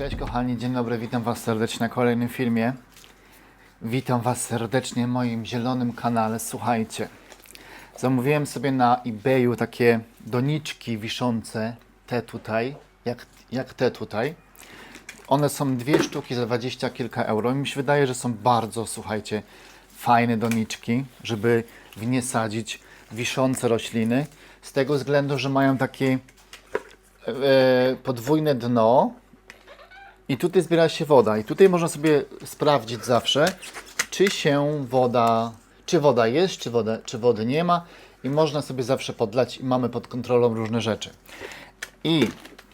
Cześć kochani, dzień dobry, witam Was serdecznie na kolejnym filmie. Witam Was serdecznie w moim zielonym kanale. Słuchajcie, zamówiłem sobie na eBayu takie doniczki wiszące, te tutaj, jak, jak te tutaj. One są dwie sztuki za 20 kilka euro mi się wydaje, że są bardzo, słuchajcie, fajne doniczki, żeby w nie sadzić wiszące rośliny. Z tego względu, że mają takie e, podwójne dno, i tutaj zbiera się woda. I tutaj można sobie sprawdzić zawsze, czy się woda, czy woda jest, czy, woda, czy wody nie ma. I można sobie zawsze podlać i mamy pod kontrolą różne rzeczy. I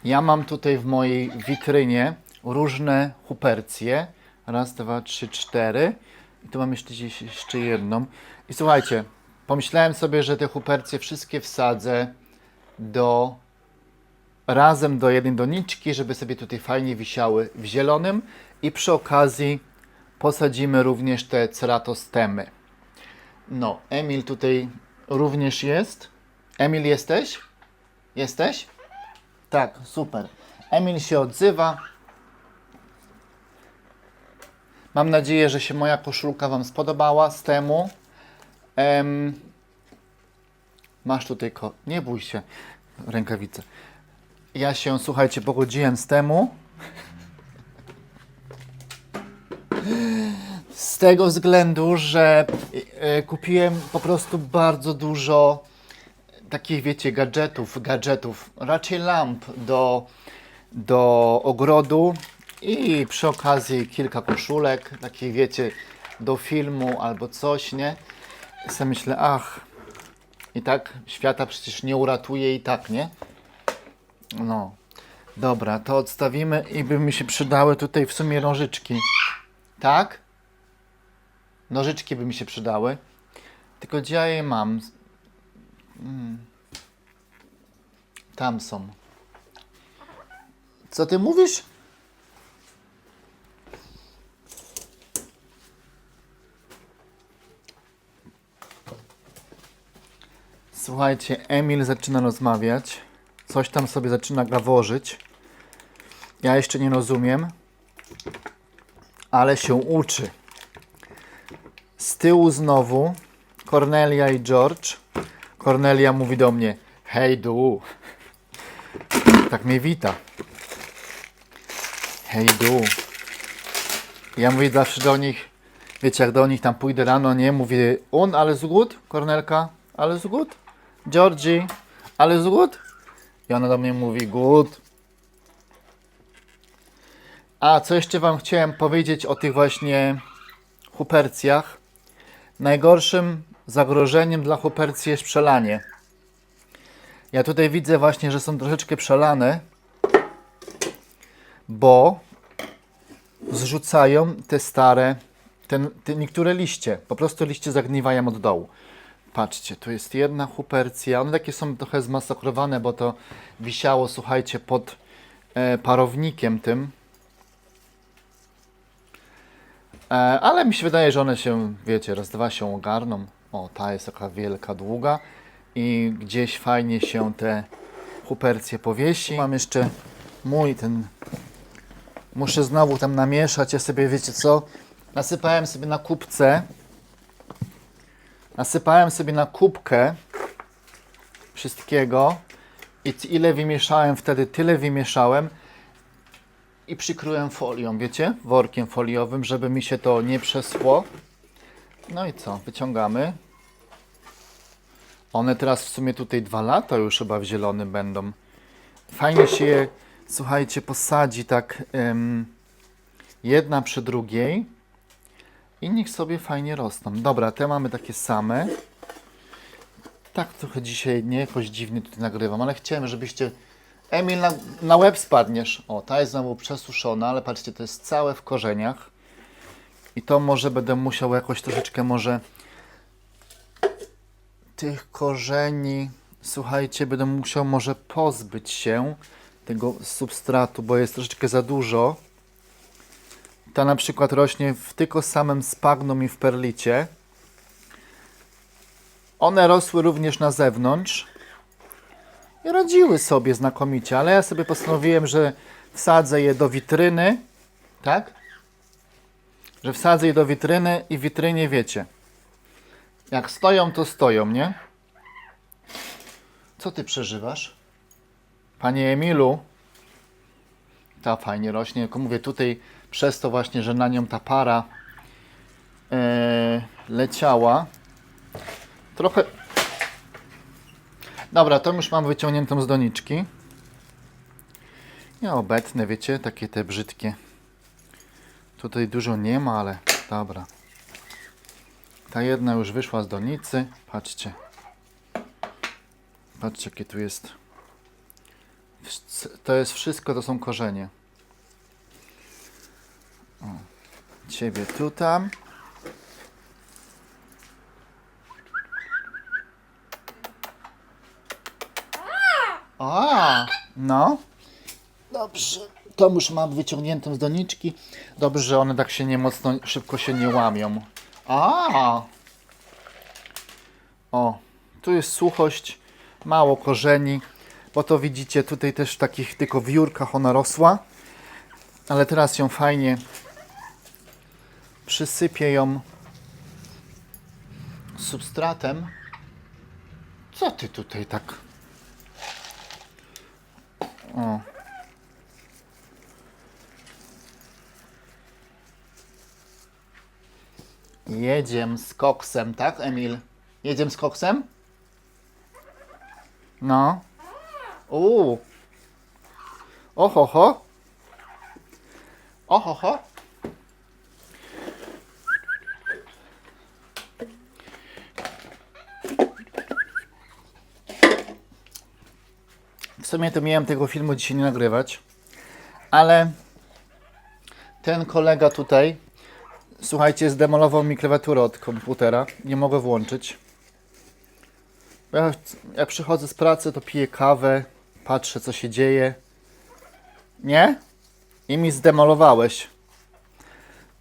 ja mam tutaj w mojej witrynie różne hupercje. Raz, dwa, trzy, cztery. I tu mam jeszcze jeszcze jedną. I słuchajcie, pomyślałem sobie, że te hupercje wszystkie wsadzę do razem do jednej doniczki, żeby sobie tutaj fajnie wisiały w zielonym i przy okazji posadzimy również te ceratostemy. No, Emil tutaj również jest. Emil jesteś? Jesteś? Tak, super. Emil się odzywa. Mam nadzieję, że się moja koszulka Wam spodobała z temu. Em, masz tutaj ko... Nie bój się. Rękawice. Ja się, słuchajcie, pogodziłem z temu. Z tego względu, że e, kupiłem po prostu bardzo dużo takich, wiecie, gadżetów, gadżetów, raczej lamp do, do ogrodu i przy okazji kilka koszulek, takich, wiecie, do filmu albo coś, nie? I sobie myślę, ach, i tak świata przecież nie uratuje i tak, nie? No, dobra, to odstawimy i by mi się przydały tutaj w sumie nożyczki. Tak? Nożyczki by mi się przydały. Tylko gdzie ja je mam? Mm. Tam są. Co ty mówisz? Słuchajcie, Emil zaczyna rozmawiać. Coś tam sobie zaczyna gaworzyć. Ja jeszcze nie rozumiem, ale się uczy. Z tyłu znowu Cornelia i George. Cornelia mówi do mnie: Hej, du. Tak mnie wita. Hej, du. Ja mówię zawsze do nich, wiecie, jak do nich tam pójdę rano, nie? Mówię, on, ale zgód? Kornelka, ale zgód? Georgie, ale zgód? I ona do mnie mówi good. A co jeszcze Wam chciałem powiedzieć o tych właśnie hupercjach. Najgorszym zagrożeniem dla hupercji jest przelanie. Ja tutaj widzę właśnie, że są troszeczkę przelane, bo zrzucają te stare, te, te niektóre liście. Po prostu liście zagniwają od dołu. Patrzcie, tu jest jedna hupercja. One takie są trochę zmasakrowane, bo to wisiało, słuchajcie, pod e, parownikiem tym. E, ale mi się wydaje, że one się, wiecie, raz, dwa się ogarną. O, ta jest taka wielka, długa. I gdzieś fajnie się te hupercje powiesi. Mam jeszcze mój ten... Muszę znowu tam namieszać. Ja sobie, wiecie co? Nasypałem sobie na kubce Nasypałem sobie na kubkę wszystkiego i ile wymieszałem wtedy, tyle wymieszałem i przykryłem folią, wiecie, workiem foliowym, żeby mi się to nie przeschło. No i co, wyciągamy. One teraz w sumie tutaj dwa lata już chyba w zielonym będą. Fajnie się je, słuchajcie, posadzi tak em, jedna przy drugiej. I niech sobie fajnie rosną. Dobra, te mamy takie same. Tak trochę dzisiaj nie jakoś dziwnie tutaj nagrywam, ale chciałem, żebyście... Emil, na, na łeb spadniesz. O, ta jest znowu przesuszona, ale patrzcie, to jest całe w korzeniach. I to może będę musiał jakoś troszeczkę może tych korzeni, słuchajcie, będę musiał może pozbyć się tego substratu, bo jest troszeczkę za dużo. Ta na przykład rośnie w tylko samym spagnum i w perlicie. One rosły również na zewnątrz i radziły sobie znakomicie, ale ja sobie postanowiłem, że wsadzę je do witryny, tak? Że wsadzę je do witryny i w witrynie wiecie. Jak stoją, to stoją, nie? Co ty przeżywasz? Panie Emilu, ta fajnie rośnie, tylko mówię tutaj przez to właśnie, że na nią ta para e, leciała. Trochę. Dobra, to już mam wyciągniętą z doniczki. Ja obecne, wiecie, takie te brzydkie. Tutaj dużo nie ma, ale dobra. Ta jedna już wyszła z donicy. Patrzcie. Patrzcie, jakie tu jest. To jest wszystko, to są korzenie. O. Ciebie tu tam. A, no. Dobrze. To już mam wyciągniętą z doniczki. Dobrze, że one tak się nie mocno, szybko się nie łamią. A. O, tu jest suchość, mało korzeni, bo to widzicie, tutaj też w takich tylko wiórkach ona rosła, ale teraz ją fajnie przysypię ją substratem. Co ty tutaj tak? O. Jedziemy z koksem, tak, Emil? Jedziemy z koksem? No. Uuu. Oho, ho. Oho, ho. W sumie to miałem tego filmu dzisiaj nie nagrywać, ale ten kolega tutaj, słuchajcie, zdemolował mi klawiaturę od komputera. Nie mogę włączyć. Ja, jak przychodzę z pracy, to piję kawę, patrzę, co się dzieje. Nie? I mi zdemolowałeś.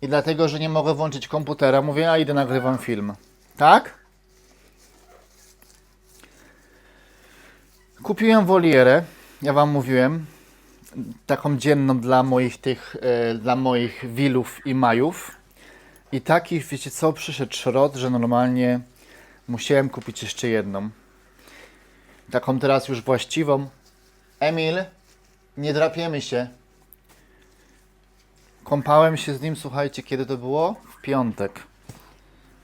I dlatego, że nie mogę włączyć komputera, mówię, a idę nagrywam film. Tak? Kupiłem wolierę, ja wam mówiłem, taką dzienną dla moich tych, e, dla moich wilów i majów. I takich, wiecie co, przyszedł szrot, że normalnie musiałem kupić jeszcze jedną. Taką teraz już właściwą. Emil, nie drapiemy się. Kąpałem się z nim, słuchajcie, kiedy to było? W piątek.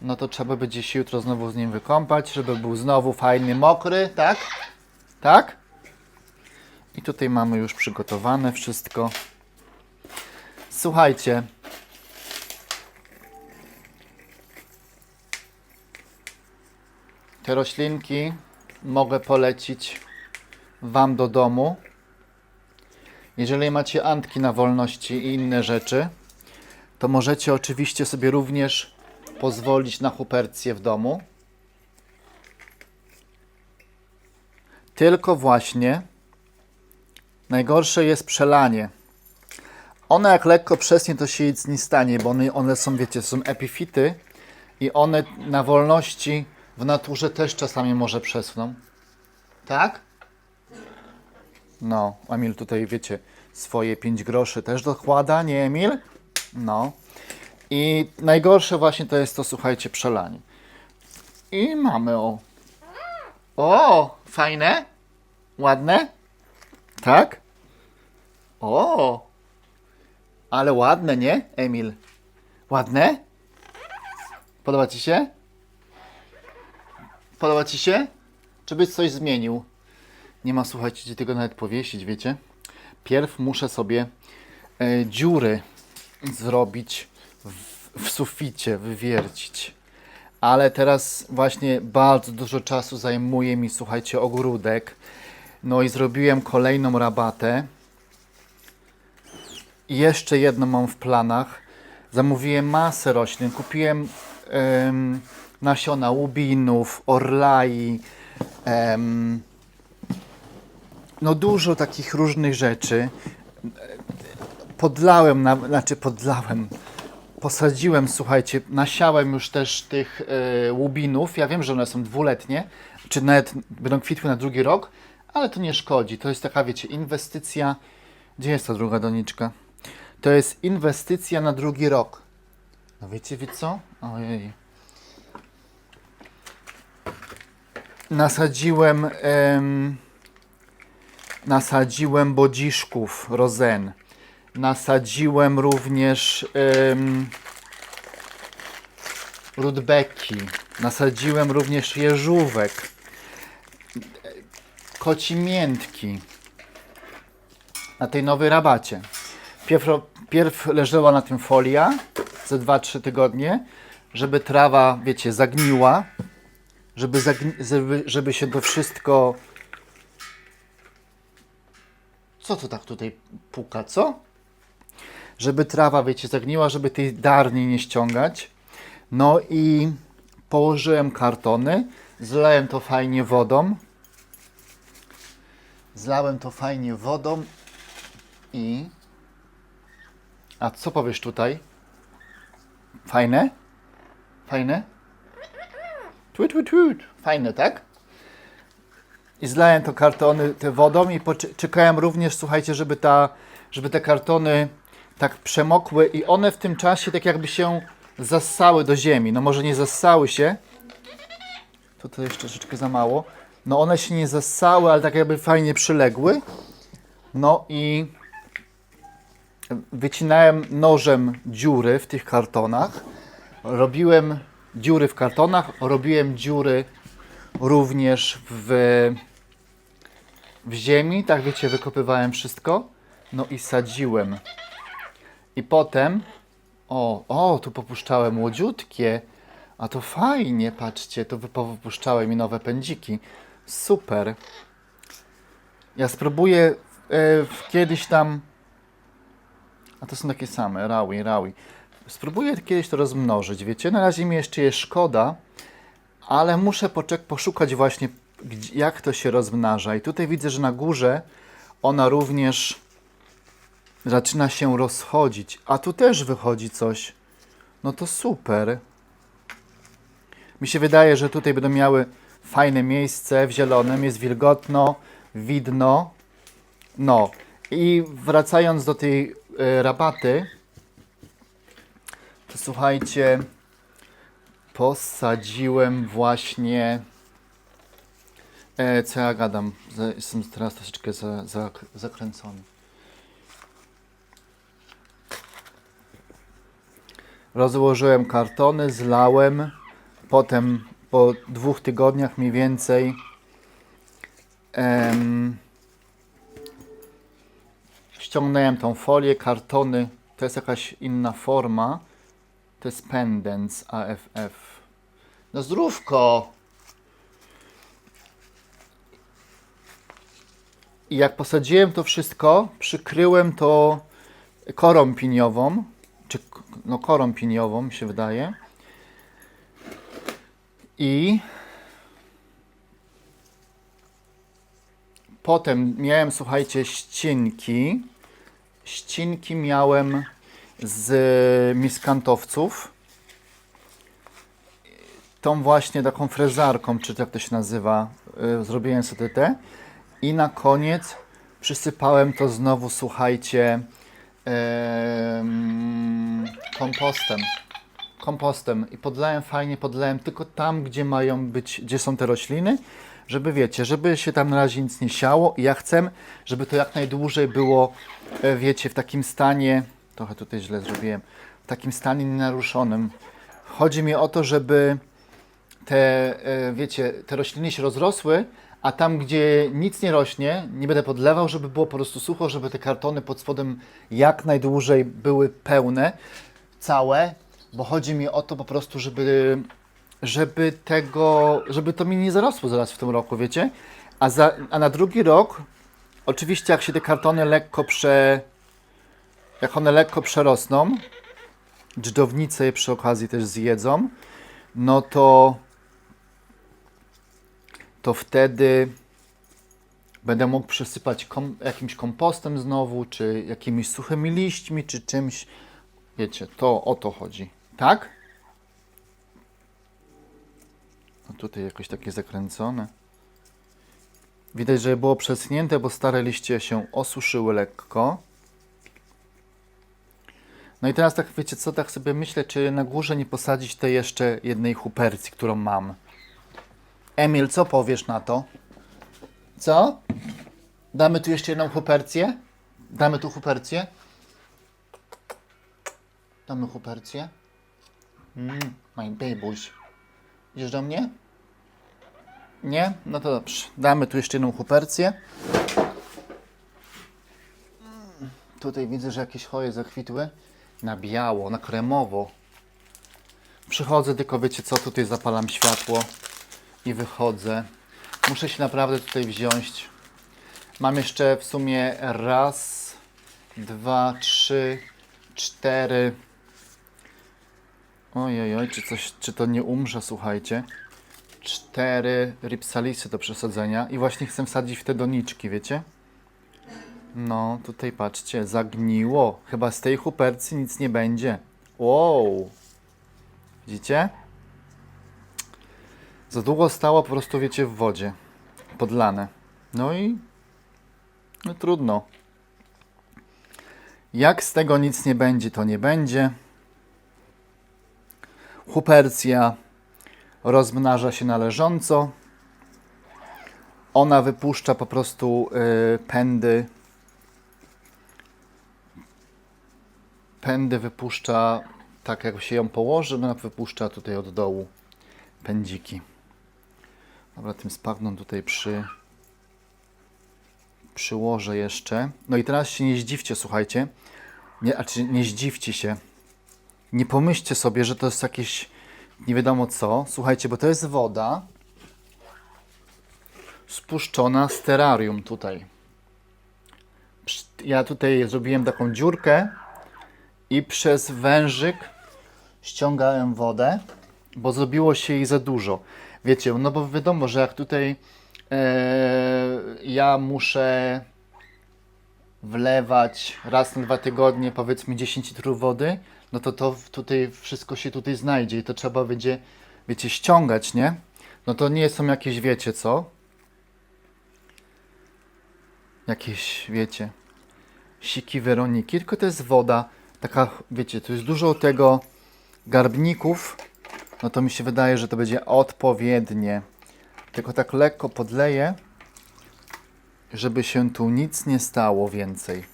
No to trzeba będzie się jutro znowu z nim wykąpać, żeby był znowu fajny, mokry, tak? Tak? I tutaj mamy już przygotowane wszystko. Słuchajcie. Te roślinki mogę polecić Wam do domu. Jeżeli macie antki na wolności i inne rzeczy, to możecie oczywiście sobie również pozwolić na hupercję w domu. Tylko właśnie najgorsze jest przelanie. One jak lekko przesnie, to się nic nie stanie, bo one, one są, wiecie, są epifity i one na wolności w naturze też czasami może przesną. Tak? No, Emil tutaj, wiecie, swoje 5 groszy też dokłada, nie Emil? No. I najgorsze właśnie to jest to, słuchajcie, przelanie. I mamy o. O, fajne? Ładne? Tak? O! Ale ładne, nie, Emil? Ładne? Podoba Ci się? Podoba Ci się? Czy byś coś zmienił? Nie ma, słuchajcie, gdzie tego nawet powiesić, wiecie? Pierw muszę sobie e, dziury zrobić w, w suficie, wywiercić. Ale teraz właśnie bardzo dużo czasu zajmuje mi, słuchajcie, ogródek. No i zrobiłem kolejną rabatę. I jeszcze jedno mam w planach. Zamówiłem masę roślin. Kupiłem em, nasiona łubinów, orlai, em, no dużo takich różnych rzeczy. Podlałem, na, znaczy podlałem, posadziłem, słuchajcie, nasiałem już też tych e, łubinów. Ja wiem, że one są dwuletnie, czy nawet będą kwitły na drugi rok, ale to nie szkodzi. To jest taka, wiecie, inwestycja Gdzie jest ta druga doniczka? To jest inwestycja na drugi rok. No wiecie, wie co? Ojej. Nasadziłem, em, nasadziłem bodziszków, rozen. Nasadziłem również em, rudbeki. Nasadziłem również jeżówek. Koci miętki. Na tej nowej rabacie. Pierw, pierw leżała na tym folia ze 2-3 tygodnie, żeby trawa, wiecie, zagniła, żeby, zagni- żeby, żeby się to wszystko. Co to tak tutaj puka, co? Żeby trawa, wiecie, zagniła, żeby tej darni nie ściągać. No i położyłem kartony, zlałem to fajnie wodą. Zlałem to fajnie wodą i. A co powiesz tutaj? Fajne? Fajne? Twit, twit, twit. Fajne, tak? I zlałem to kartony te wodą i czekałem również, słuchajcie, żeby, ta, żeby te kartony tak przemokły i one w tym czasie tak jakby się zassały do ziemi. No może nie zassały się. To jeszcze troszeczkę za mało. No one się nie zassały, ale tak jakby fajnie przyległy. No i wycinałem nożem dziury w tych kartonach. Robiłem dziury w kartonach, robiłem dziury również w, w ziemi. Tak wiecie, wykopywałem wszystko. No i sadziłem. I potem, o, o, tu popuszczałem młodziutkie. A to fajnie, patrzcie, tu wypuszczałem mi nowe pędziki. Super. Ja spróbuję e, kiedyś tam. A to są takie same, raui, raui. Spróbuję kiedyś to rozmnożyć, wiecie? Na razie mi jeszcze jest szkoda, ale muszę poszukać właśnie, jak to się rozmnaża. I tutaj widzę, że na górze ona również zaczyna się rozchodzić. A tu też wychodzi coś. No to super. Mi się wydaje, że tutaj będą miały fajne miejsce w zielonym, jest wilgotno, widno. No i wracając do tej e, rabaty, to słuchajcie, posadziłem właśnie. E, co ja gadam? Jestem teraz troszeczkę za, za, zakręcony. Rozłożyłem kartony, zlałem. Potem po dwóch tygodniach mniej więcej em, ściągnąłem tą folię, kartony. To jest jakaś inna forma. To jest pendens AFF. No zdrówko! I jak posadziłem to wszystko, przykryłem to korą piniową, czy no korą piniową mi się wydaje. I potem miałem, słuchajcie, ścinki. Ścinki miałem z miskantowców. Tą właśnie taką frezarką, czy jak to się nazywa, y, zrobiłem sobie te. I na koniec przysypałem to znowu, słuchajcie, em, kompostem. Kompostem. I podlałem fajnie, podlałem tylko tam, gdzie mają być, gdzie są te rośliny, żeby wiecie, żeby się tam na razie nic nie siało. I ja chcę, żeby to jak najdłużej było, e, wiecie, w takim stanie, trochę tutaj źle zrobiłem, w takim stanie nienaruszonym. Chodzi mi o to, żeby te, e, wiecie, te rośliny się rozrosły, a tam, gdzie nic nie rośnie, nie będę podlewał, żeby było po prostu sucho, żeby te kartony pod spodem jak najdłużej były pełne, całe, bo chodzi mi o to po prostu, żeby, żeby tego, żeby to mi nie zarosło zaraz w tym roku, wiecie? A, za, a na drugi rok, oczywiście jak się te kartony lekko prze, jak one lekko przerosną, dżdżownice je przy okazji też zjedzą, no to to wtedy będę mógł przesypać kom, jakimś kompostem znowu, czy jakimiś suchymi liśćmi, czy czymś. Wiecie, to o to chodzi. Tak? No tutaj jakoś takie zakręcone. Widać, że było przeschnięte, bo stare liście się osuszyły lekko. No i teraz tak wiecie co, tak sobie myślę, czy na górze nie posadzić tej jeszcze jednej hupercji, którą mam. Emil, co powiesz na to? Co? Damy tu jeszcze jedną hupercję? Damy tu hupercję? Damy hupercję? Mm, my babuś. Idziesz do mnie? Nie? No to dobrze. Damy tu jeszcze jedną hupercję. Mm, Tutaj widzę, że jakieś choje zakwitły. Na biało, na kremowo. Przychodzę, tylko wiecie co, tutaj zapalam światło i wychodzę. Muszę się naprawdę tutaj wziąć. Mam jeszcze w sumie raz, dwa, trzy, cztery. Ojej, oj, czy, coś, czy to nie umrze, słuchajcie. Cztery ripsalisy do przesadzenia i właśnie chcę wsadzić w te doniczki, wiecie? No, tutaj patrzcie, zagniło. Chyba z tej hupercy nic nie będzie. Wow! Widzicie? Za długo stało po prostu, wiecie, w wodzie. Podlane. No i... No trudno. Jak z tego nic nie będzie, to nie będzie. Hupercja rozmnaża się należąco. Ona wypuszcza po prostu y, pędy. Pędy wypuszcza tak, jak się ją położy, no wypuszcza tutaj od dołu pędziki. Dobra, tym spawną tutaj przy przyłożę jeszcze. No i teraz się nie zdziwcie, słuchajcie. Nie, znaczy nie zdziwcie się. Nie pomyślcie sobie, że to jest jakieś nie wiadomo co. Słuchajcie, bo to jest woda spuszczona z terrarium tutaj. Ja tutaj zrobiłem taką dziurkę i przez wężyk ściągałem wodę, bo zrobiło się jej za dużo. Wiecie, no bo wiadomo, że jak tutaj e, ja muszę wlewać raz na dwa tygodnie powiedzmy 10 litrów wody, no to to tutaj wszystko się tutaj znajdzie i to trzeba będzie, wiecie, ściągać, nie? No to nie są jakieś, wiecie co? Jakieś, wiecie, siki Weroniki, tylko to jest woda, taka, wiecie, tu jest dużo tego garbników, no to mi się wydaje, że to będzie odpowiednie. Tylko tak lekko podleję, żeby się tu nic nie stało więcej.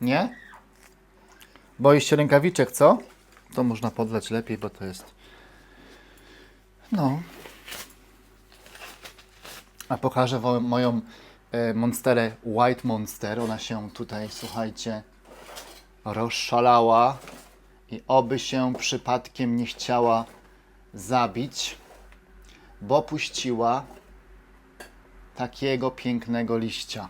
Nie? Boisz się rękawiczek, co? To można podlać lepiej, bo to jest... No. A pokażę wam moją e, monsterę White Monster. Ona się tutaj, słuchajcie, rozszalała i oby się przypadkiem nie chciała zabić, bo puściła takiego pięknego liścia.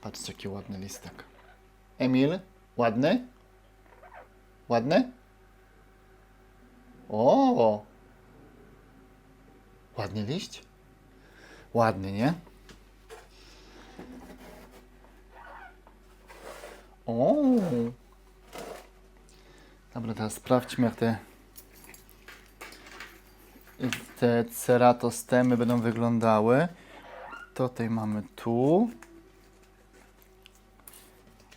Patrzcie, jaki ładny listek. Emil, ładny? Ładny? O! Ładny liść? Ładny, nie? O! Dobra, teraz sprawdźmy, jak te te ceratostemy będą wyglądały. Tutaj mamy tu.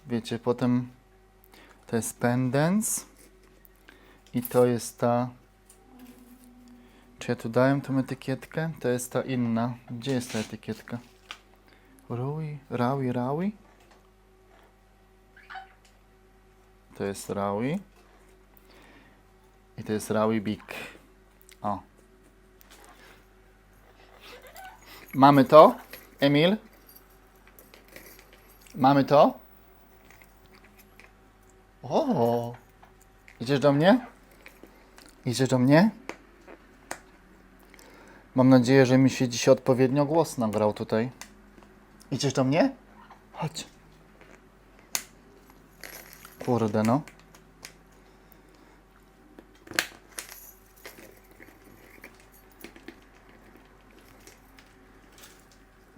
Wiecie, potem to jest pendens. I to jest ta... Czy ja tu dałem tą etykietkę? To jest ta inna. Gdzie jest ta etykietka? Rui, Raui, Raui? To jest Raui. I to jest Raui Big. O. Mamy to? Emil? Mamy to? O! Idziesz do mnie? Idziesz do mnie? Mam nadzieję, że mi się dzisiaj odpowiednio głos nagrał tutaj. Idziesz do mnie? Chodź. Kurde no.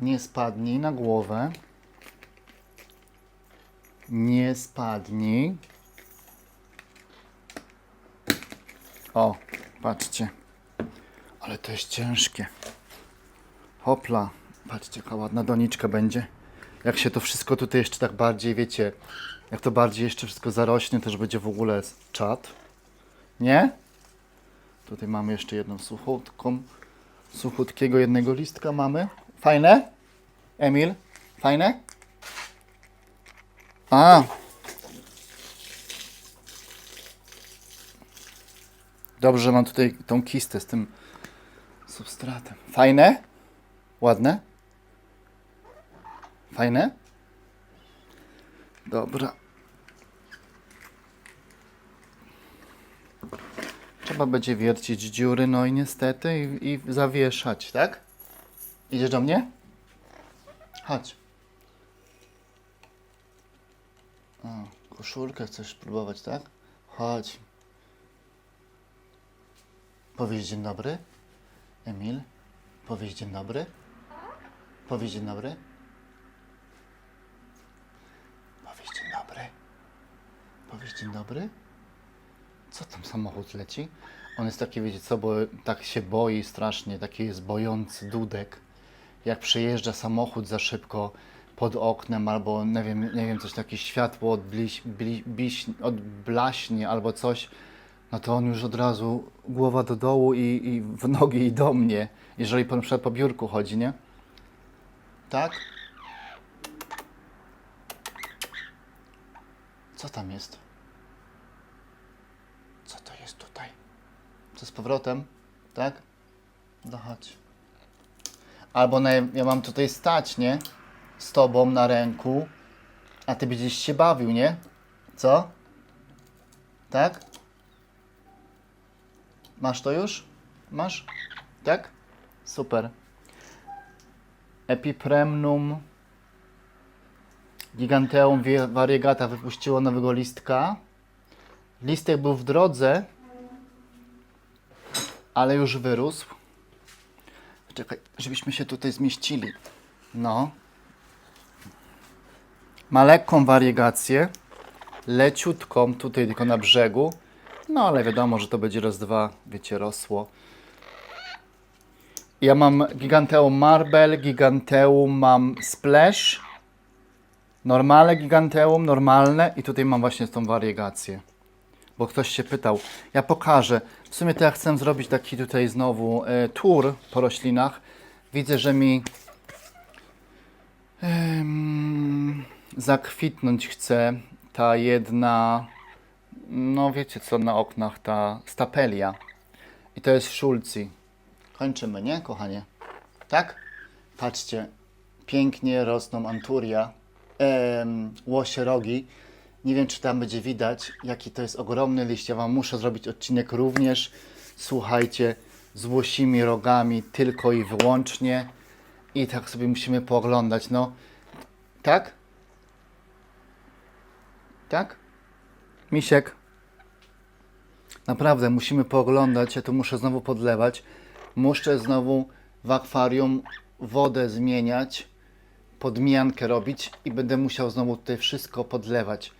Nie spadnij na głowę. Nie spadnij. O, patrzcie. Ale to jest ciężkie. Hopla. Patrzcie, jaka ładna doniczka będzie. jak się to wszystko tutaj jeszcze tak bardziej, wiecie, jak to bardziej jeszcze wszystko zarośnie, też będzie w ogóle czat. Nie? Tutaj mamy jeszcze jedną suchutką, suchutkiego jednego listka mamy. Fajne? Emil? Fajne? A! Dobrze, że mam tutaj tą kistę z tym substratem. Fajne? Ładne? Fajne? Dobra. Trzeba będzie wiercić dziury, no i niestety i, i zawieszać, tak? Idziesz do mnie? Chodź. O, koszulkę chcesz spróbować, tak? Chodź. Powiedz dzień dobry. Emil, powiedz dzień dobry. Powiedz dzień dobry. Powiedz dzień dobry. Powiedz dzień dobry. Co tam samochód leci? On jest taki, wiecie co, bo tak się boi strasznie, taki jest bojący dudek. Jak przejeżdża samochód za szybko pod oknem, albo nie wiem, nie wiem coś takie światło odbliś, bli, biś, odblaśnie, albo coś, no to on już od razu głowa do dołu i, i w nogi i do mnie, jeżeli po, na przykład po biurku chodzi, nie? Tak? Co tam jest? Co to jest tutaj? Co z powrotem? Tak? No. Albo na, ja mam tutaj stać, nie? Z tobą na ręku, a ty będziesz się bawił, nie? Co? Tak? Masz to już? Masz? Tak? Super. Epipremnum Giganteum variegata wypuściło nowego listka. Listek był w drodze, ale już wyrósł. Czekaj, żebyśmy się tutaj zmieścili. No. Ma lekką wariegację, leciutką tutaj tylko na brzegu. No ale wiadomo, że to będzie raz, dwa, wiecie, rosło. Ja mam Giganteum Marble, Giganteum mam Splash, normale Giganteum, normalne i tutaj mam właśnie tą wariegację. Bo ktoś się pytał. Ja pokażę. W sumie to ja chcę zrobić taki tutaj znowu e, tour po roślinach. Widzę, że mi zakwitnąć chce ta jedna, no wiecie co, na oknach ta stapelia. I to jest szulci. Kończymy, nie, kochanie? Tak? Patrzcie, pięknie rosną anturia, em, łosie rogi. Nie wiem, czy tam będzie widać, jaki to jest ogromny liść. Ja Wam muszę zrobić odcinek również, słuchajcie, z łosimi rogami tylko i wyłącznie. I tak sobie musimy pooglądać, no. Tak? Tak? Misiek? Naprawdę, musimy pooglądać. Ja tu muszę znowu podlewać. Muszę znowu w akwarium wodę zmieniać, podmiankę robić i będę musiał znowu tutaj wszystko podlewać.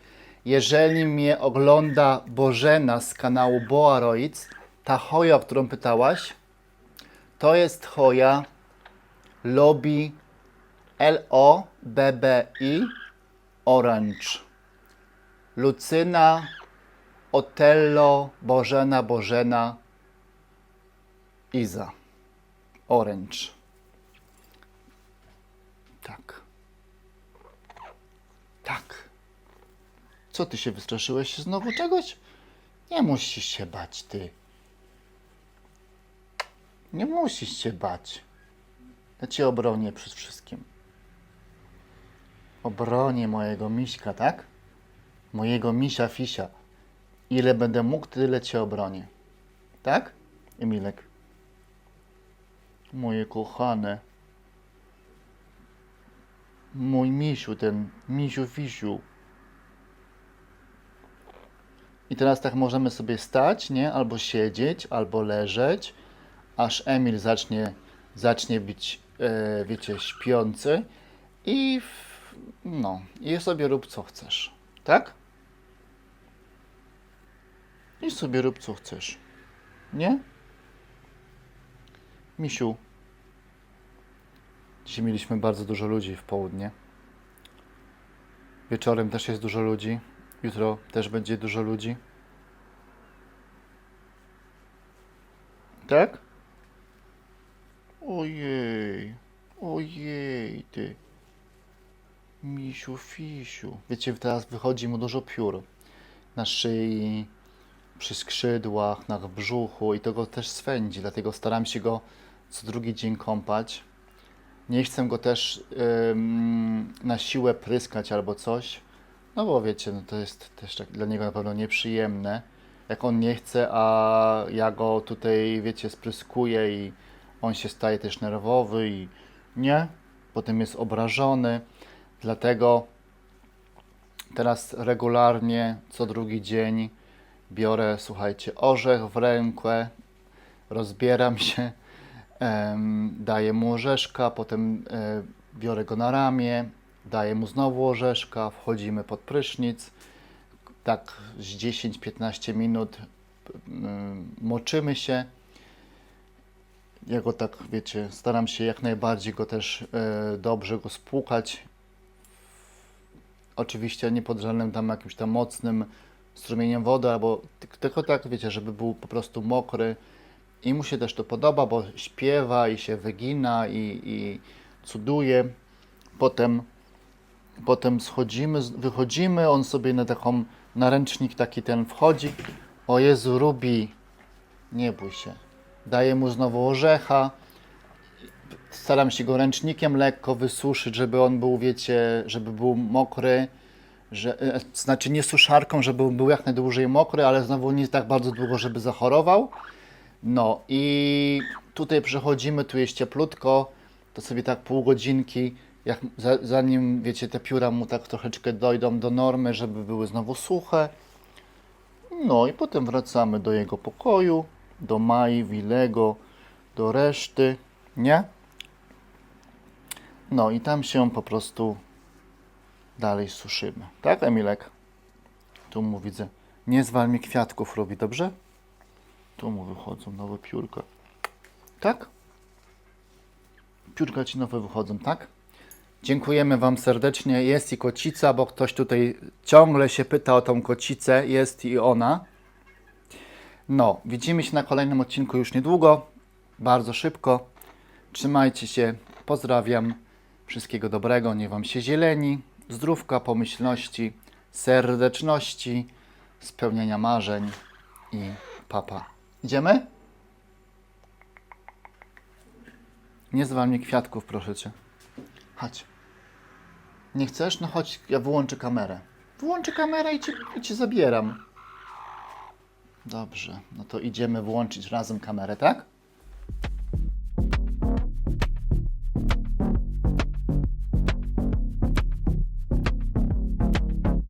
Jeżeli mnie ogląda Bożena z kanału Boaroids, ta hoja, o którą pytałaś, to jest hoja Lobby L-O-B-B-I Orange. Lucyna, Otello, Bożena, Bożena, Iza. Orange. Tak. Tak. Co ty się wystraszyłeś znowu czegoś? Nie musisz się bać, ty. Nie musisz się bać. Ja cię obronię przed wszystkim. Obronię mojego miśka, tak? Mojego misia fisia. Ile będę mógł, tyle cię obronię. Tak? Emilek. Moje kochane. Mój misiu, ten misiu fisiu. I teraz tak możemy sobie stać, nie? Albo siedzieć, albo leżeć, aż Emil zacznie, zacznie być, e, wiecie, śpiący i w, no, i sobie rób co chcesz, tak? I sobie rób co chcesz, nie? Misiu, dzisiaj mieliśmy bardzo dużo ludzi w południe. Wieczorem też jest dużo ludzi. Jutro też będzie dużo ludzi. Tak? Ojej. Ojej, ty. Misiu, fisiu. Wiecie, teraz wychodzi mu dużo piór. Na szyi, przy skrzydłach, na brzuchu i to go też swędzi, dlatego staram się go co drugi dzień kąpać. Nie chcę go też ym, na siłę pryskać albo coś, no bo wiecie, no to jest też tak dla niego na pewno nieprzyjemne. Jak on nie chce, a ja go tutaj, wiecie, spryskuję i on się staje też nerwowy i nie, potem jest obrażony. Dlatego teraz regularnie, co drugi dzień biorę, słuchajcie, orzech w rękę, rozbieram się, em, daję mu orzeszka, potem e, biorę go na ramię, daję mu znowu orzeszka, wchodzimy pod prysznic, tak z 10-15 minut mm, moczymy się. Ja go tak, wiecie, staram się jak najbardziej go też e, dobrze go spłukać. Oczywiście nie pod żadnym tam jakimś tam mocnym strumieniem wody, albo tylko tak, wiecie, żeby był po prostu mokry. I mu się też to podoba, bo śpiewa i się wygina i, i cuduje. Potem, potem schodzimy, wychodzimy, on sobie na taką, na ręcznik taki ten wchodzi. O Jezu, Rubi, nie bój się. Daję mu znowu orzecha. Staram się go ręcznikiem lekko wysuszyć, żeby on był, wiecie, żeby był mokry. Że, e, znaczy nie suszarką, żeby był jak najdłużej mokry, ale znowu nie tak bardzo długo, żeby zachorował. No i tutaj przechodzimy, tu jest cieplutko, to sobie tak pół godzinki, jak, za, zanim wiecie, te pióra mu tak troszeczkę dojdą do normy, żeby były znowu suche. No i potem wracamy do jego pokoju, do Mai, Wilego, do reszty, nie? No i tam się po prostu dalej suszymy. Tak, Emilek? Tu mu widzę. Nie zwal mi kwiatków robi, dobrze? Tu mu wychodzą nowe piórka. Tak? Piórka ci nowe wychodzą, tak? Dziękujemy Wam serdecznie. Jest i kocica, bo ktoś tutaj ciągle się pyta o tą kocicę. Jest i ona. No, widzimy się na kolejnym odcinku już niedługo. Bardzo szybko. Trzymajcie się. Pozdrawiam. Wszystkiego dobrego. Niech Wam się zieleni. Zdrówka, pomyślności, serdeczności, spełnienia marzeń i papa. Idziemy? Nie zwal mnie kwiatków, proszę Cię. Chodź. Nie chcesz? No chodź, ja wyłączę kamerę. Wyłączę kamerę i Cię, i cię zabieram. Dobrze, no to idziemy włączyć razem kamerę, tak?